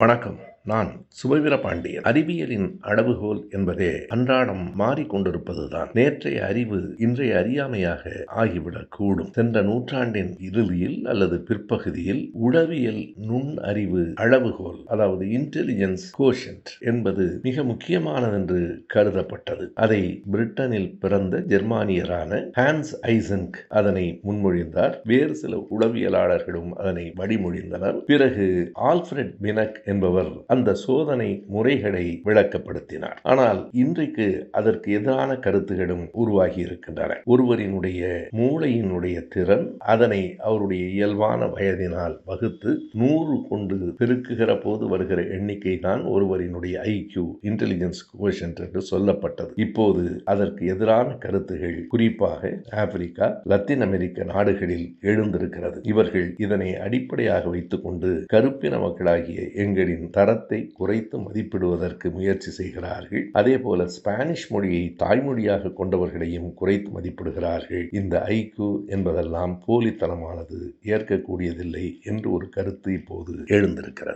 வணக்கம். நான் சுபவீர பாண்டியன் அறிவியலின் அளவுகோல் என்பதே அன்றாடம் மாறிக்கொண்டிருப்பதுதான். நேற்றைய அறிவு இன்றைய அறியாமையாக ஆகிவிடக் கூடும் சென்ற நூற்றாண்டின் இறுதியில் அல்லது பிற்பகுதியில் உளவியல் நுண் அறிவு அளவுகோல் அதாவது இன்டெலிஜென்ஸ் கோஷன்ட் என்பது மிக முக்கியமானதென்று கருதப்பட்டது. அதை பிரிட்டனில் பிறந்த ஜெர்மானியரான ஹான்ஸ் ஐசன்க் அதனை முன்மொழிந்தார். வேறு சில உளவியலாளர்களும் அதனை வழிமொழிந்தனர். பிறகு ஆல்ஃபிரட் பினக் என்பவர் அந்த சோதனை முறைகளை விளக்கப்படுத்தினார். ஆனால் இன்றைக்கு அதற்கு எதிரான கருத்துகளும் உருவாகி இருக்கின்றன. ஒருவரினுடைய மூளையினுடைய திறன் அதனை அவருடைய இயல்பான வயதினால் வகுத்து நூறு கொண்டு பெருக்குகிற போது வருகிற எண்ணிக்கை தான் ஒருவரினுடைய ஐக்கியூ இன்டெலிஜென்ஸ் கோஷன் என்று சொல்லப்பட்டது. இப்போது அதற்கு எதிரான கருத்துகள் குறிப்பாக ஆப்பிரிக்கா லத்தீன் அமெரிக்க நாடுகளில் எழுந்திருக்கிறது. இவர்கள் இதனை அடிப்படையாக வைத்துக்கொண்டு கருப்பின மக்களாகிய எங்களின் தரத்தை குறைத்து மதிப்பிடுவதற்கு முயற்சி செய்கிறார்கள். அதே போல ஸ்பானிஷ் மொழியை தாய்மொழியாக கொண்டவர்களையும் குறைத்து மதிப்பிடுகிறார்கள். இந்த ஐக்கு என்பதெல்லாம் போலித்தனமானது ஏற்கக்கூடியதில்லை என்று ஒரு கருத்து இப்போது எழுந்திருக்கிறது.